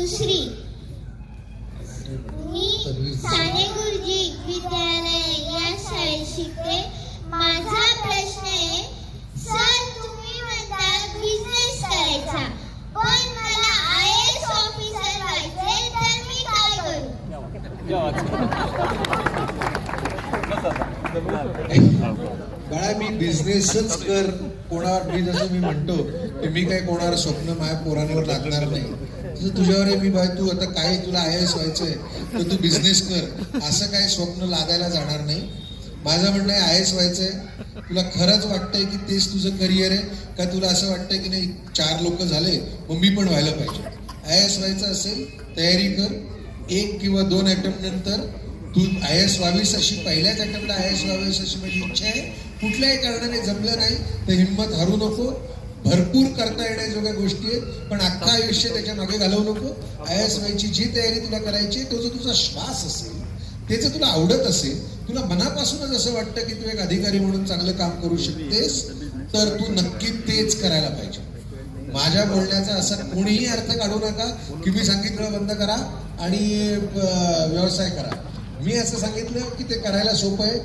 दुसरी. मी साने गुरुजी विद्यालय या शाळेत शिकते माझा प्रश्न आहे सर तुम्ही म्हणता बिझनेस करायचा पण मला आय एस ऑफिसर व्हायचे तर मी काय करू? बाळा मी बिझनेसच कर. कोणावर मी जसं मी म्हणतो की मी काय कोणावर स्वप्न माझ्या पोरांवर लागणार नाही. तसं तुझ्यावर आहे मी बाय तू आता काय तुला आय एस व्हायचंय तर तू बिझनेस कर. असं काय स्वप्न लादायला जाणार नाही. माझं म्हणणं आहे आय एस व्हायचंय. तुला खरंच वाटतंय की तेच तुझं करिअर आहे? का तुला असं वाटतंय की नाही चार लोक झाले मग मी पण व्हायला पाहिजे. आय एस व्हायचं असेल तयारी कर. एक किंवा दोन अटेम्प्ट नंतर तू आय एस व्हावीस अशी पहिल्याच अटेम्प्ट आय एस व्हावीस अशी माझी इच्छा आहे. कुठल्याही कारणाने जमलं नाही तर हिंमत हरू नको. भरपूर करता येण्याजोग्या गोष्टी आहेत पण अख्खा आयुष्य त्याच्यामागे घालवू नको. आय एस व्हायची जी तयारी तुला करायची तो जो तुझा श्वास असेल ते जर तुला आवडत असेल तुला मनापासूनच असं वाटतं की तू एक अधिकारी म्हणून चांगलं काम करू शकतेस तर तू नक्की तेच करायला पाहिजे. माझ्या बोलण्याचा असा कोणीही अर्थ काढू नका. की मी सांगितलं बंद करा आणि व्यवसाय करा. मी असं सांगितलं की ते करायला सोपं आहे.